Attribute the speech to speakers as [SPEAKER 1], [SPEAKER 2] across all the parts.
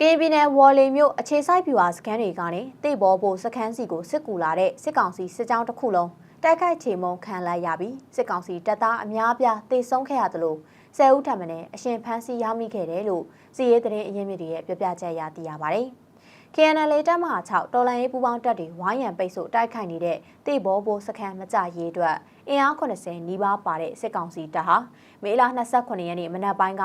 [SPEAKER 1] ကရင်ပြည်နယ်ဝေါ်လီမြို့အခြေစိုက်ပြူဟာစခန်းတွေကနေတိတ်ဘောဖို့စခန်းစီကိုစစ်ကူလာတဲ့စစ်ကောင်စီစစ်ကြောင်းတစ်ခုလုံးတိုက်ခိုက်ချေမှုန်းခံလိုက်ရပြီးစစ်ကောင်စီတပ်သားအများအပြားတေဆုံးခဲ့ရသလိုဆယ်ဦးထပ်မံနဲ့အရှင်ဖမ်းဆီးရမိခဲ့တယ်လို့စီရေးသတင်းအရင်းမြစ်တွေရဲ့ပြပြချက်အရသိရပါတယ်။ KNL တပ်မဟာ6တော်လန်ရေးပူးပေါင်းတပ်တွေဝိုင်းရံပိတ်ဆို့တိုက်ခိုက်နေတဲ့တိတ်ဘောဖို့စခန်းမကြရေးအတွက်အင်အား80နီးပါးပါတဲ့စစ်ကောင်စီတပ်ဟာမေလ29ရက်နေ့မနက်ပိုင်းက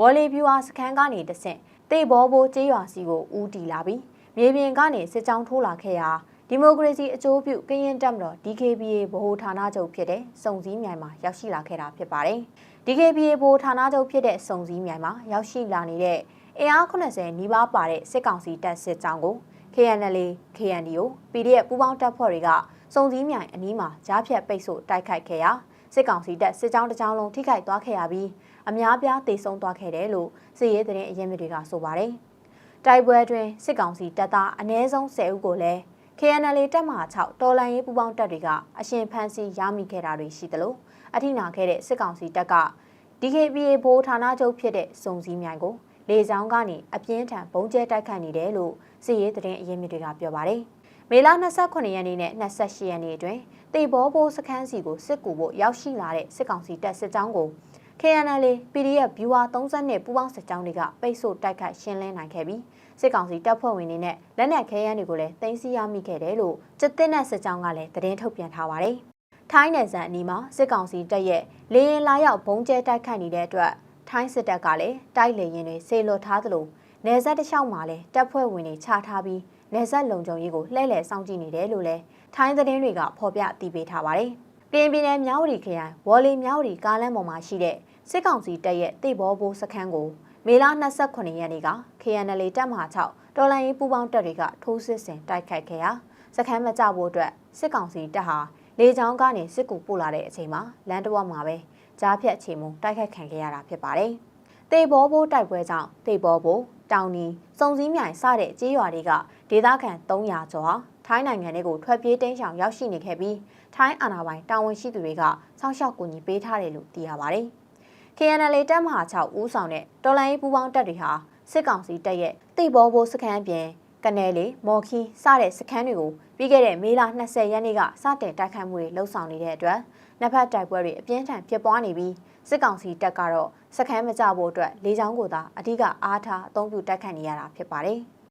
[SPEAKER 1] ဝေါ်လီဗျူဟာစခန်းကနေတဆင့် တေဘောဘိုးကျေးရွာစီကိုဦးတီလာပြီးမြေပြင်ကနေစစ်ကြောင်းထိုးလာခဲ့ရာဒီမိုကရေစီအကျိုးပြုကရင်တပ်မတော် DKBA ဗဟိုဌာနချုပ်ဖြစ်တဲ့စုံစည်းမြိုင်မှာရောက်ရှိလာခဲ့တာဖြစ်ပါတယ်။ DKBA ဗဟိုဌာနချုပ်ဖြစ်တဲ့စုံစည်းမြိုင်မှာရောက်ရှိလာနေတဲ့အင်အား80နီးပါးပါတဲ့စစ်ကောင်စီတပ်စစ်ကြောင်းကို KNL KNDO PDF ပူးပေါင်းတပ်ဖွဲ့တွေကစုံစည်းမြိုင်အနီးမှာကြားဖြတ်ပိတ်ဆို့တိုက်ခိုက်ခဲ့ရာ စစ်ကောင်စီတပ်စစ်ကြောင်းတစ်ကြောင်းလုံးထိခိုက်သွားခဲ့ရပြီးအများပြားတေဆုံးသွားခဲ့တယ်လို့စစ်ရေးသတင်းအရင်းမြစ်တွေကဆိုပါတယ်။တိုက်ပွဲတွင်စစ်ကောင်စီတပ်သားအ ਨੇ ဆုံး10ဦးကိုလည်း KNL တပ်မဟာ6တော်လန်ရေးပူးပေါင်းတပ်တွေကအရှင်ဖမ်းဆီးရမိခဲ့တာတွေရှိသလိုအထိနာခဲ့တဲ့စစ်ကောင်စီတပ်က DKBA ဘိုးဌာနချုပ်ဖြစ်တဲ့စုံစည်းမြိုင်ကိုလေကြောင်းကနေအပြင်းထန်ပုံကျဲတိုက်ခိုက်နေတယ်လို့စစ်ရေးသတင်းအရင်းမြစ်တွေကပြောပါတယ်။ မေလ29ရက်နေ့နဲ့28ရက်နေ့အတွင်းတေဘောဘိုးစခန်းစီကိုစစ်ကူဖို့ရောက်ရှိလာတဲ့စစ်ကောင်စီတပ်စစ်ကြောင်းကို KNL PDF Viewer 30နဲ့ပူးပေါင်းစစ်ကြောင်းတွေကပိတ်ဆို့တိုက်ခိုက်ရှင်းလင်းနိုင်ခဲ့ပြီးစစ်ကောင်စီတပ်ဖွဲ့ဝင်တွေနဲ့လက်နက်ခဲယမ်းတွေကိုလည်းတင်စီရမိခဲ့တယ်လို့စစ်တပ်နဲ့စစ်ကြောင်းကလည်းသတင်းထုတ်ပြန်ထားပါတယ်။ထိုင်းနယ်စပ်အနီးမှာစစ်ကောင်စီတပ်ရဲ့လေရင်လာရောက်ဘုံကျဲတိုက်ခိုက်နေတဲ့အတွက်ထိုင်းစစ်တပ်ကလည်းတိုက်လေရင်တွေဆေလွတ်ထားသလိုနယ်စပ်တစ်လျှောက်မှာလည်းတပ်ဖွဲ့ဝင်တွေချထားပြီး နယ်စပ်လုံခြုံရေးကိုလှည့်လည်စောင့်ကြည့်နေတယ်လို့လည်းထိုင်းသတင်းတွေကဖော်ပြတည်ပေးထားပါတယ်။ပြည်ပြည်နယ်မြောက်ဝတီခရိုင်ဝေါ်လီမြောက်ဝတီကားလမ်းပေါ်မှာရှိတဲ့စစ်ကောင်စီတပ်ရဲ့တိတ်ဘောဘိုးစခန်းကိုမေလ29ရက်နေ့က KNL တပ်မဟာ6တော်လိုင်းရေးပူးပေါင်းတပ်တွေကထိုးစစ်ဆင်တိုက်ခိုက်ခဲ့ရာစခန်းမကြဖို့အတွက်စစ်ကောင်စီတပ်ဟာလေကြောင်းကနေစစ်ကူပို့လာတဲ့အချိန်မှာလမ်းတစ်ဝက်မှာပဲကြားဖြတ်ချေမှုတိုက်ခိုက်ခံခဲ့ရတာဖြစ်ပါတယ်။တေဘောဘိုးတိုက်ပွဲကြောင့်တေဘောဘိုးတောင်နီစုံစည်းမြိုင်စတဲ့ကြေးရွာတွေက ဒေသခံ300ကျော်ဟာထိုင်းနိုင်ငံတွေကိုထွက်ပြေးတိမ်းရှောင်ရောက်ရှိနေခဲ့ပြီးထိုင်းအာဏာပိုင်တာဝန်ရှိသူတွေကစောင့်ရှောက်ကူညီပေးထားတယ်လို့သိရပါတယ်။ KNL တပ်မဟာ6ဦးဆောင်တဲ့တော်လိုင်းပူးပေါင်းတပ်တွေဟာစစ်ကောင်စီတပ်ရဲ့တိတ်ဘောဘိုးစခန်းပြင်ကနေလေမော်ခီစတဲ့စခန်းတွေကိုပြီးခဲ့တဲ့မေလ20ရက်နေ့ကစတင်တိုက်ခိုက်မှုတွေလှုပ်ဆောင်နေတဲ့အတွက်နှစ်ဖက်တိုက်ပွဲတွေအပြင်းထန်ဖြစ်ပွားနေပြီးစစ်ကောင်စီတပ်ကတော့စခန်းမကြဖို့အတွက်လေကြောင်းကိုသာအဓိကအားထားအသုံးပြုတိုက်ခိုက်နေရတာဖြစ်ပါတယ်။